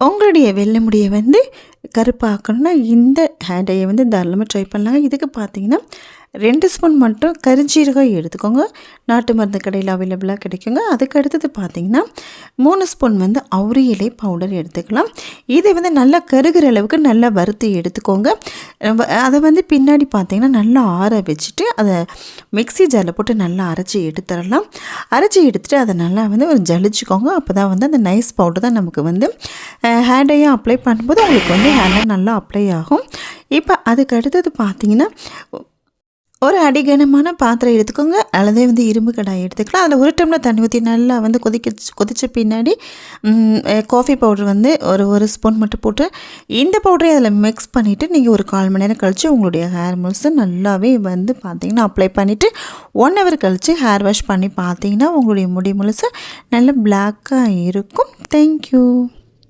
உங்களுடைய வெள்ளை முடியை வந்து கருப்பாக்கணும்னா இந்த ஹேர் டையை வந்து தாராளமாக ட்ரை பண்ணலாம் இதுக்கு பார்த்தீங்கன்னா ரெண்டு ஸ்பூன் மட்டும் கரிஞ்சீரகம் எடுத்துக்கோங்க. நாட்டு மருந்து கடையில் அவைலபிளாக கிடைக்குங்க. அதுக்கு அடுத்தது பார்த்தீங்கன்னா மூணு ஸ்பூன் வந்து அவுரி இலை பவுடர் எடுத்துக்கலாம். இதை வந்து நல்லா கருகிற அளவுக்கு நல்லா வறுத்து எடுத்துக்கோங்க. வ- அதை வந்து பின்னாடி பார்த்தீங்கன்னா நல்லா ஆற வச்சுட்டு அதை மிக்ஸி ஜாரில் போட்டு நல்லா அரைச்சி எடுத்துடலாம். அரைச்சி எடுத்துட்டு அதை நல்லா வந்து ஒரு ஜலிச்சுக்கோங்க. அப்போ தான் வந்து அந்த நைஸ் பவுடர் தான் நமக்கு வந்து ஹேர் டையாக அப்ளை பண்ணும்போது உங்களுக்கு வந்து ஹேண்டாக நல்லா அப்ளை ஆகும். இப்போ அதுக்கு அடுத்தது பார்த்தீங்கன்னா ஒரு அடிகனமான பாத்திரம் எடுத்துக்கோங்க. அல்லது வந்து இரும்பு கடாய் எடுத்துக்கலாம். அதில் ஒரு டம்ளர் தண்ணி ஊற்றி நல்லா வந்து கொதிக்க கொதித்த பின்னாடி காஃபி பவுடர் வந்து ஒரு ஒரு ஸ்பூன் மட்டும் போட்டு இந்த பவுடரை அதில் மிக்ஸ் பண்ணிவிட்டு நீங்கள் ஒரு கால் மணி நேரம் கழித்து உங்களுடைய ஹேர் முல்ஸை நல்லாவே வந்து பார்த்தீங்கன்னா அப்ளை பண்ணிவிட்டு ஒன் ஹவர் கழித்து ஹேர் வாஷ் பண்ணி பார்த்தீங்கன்னா உங்களுடைய முடி முழுசு நல்ல பிளாக்காக இருக்கும். தேங்க்யூ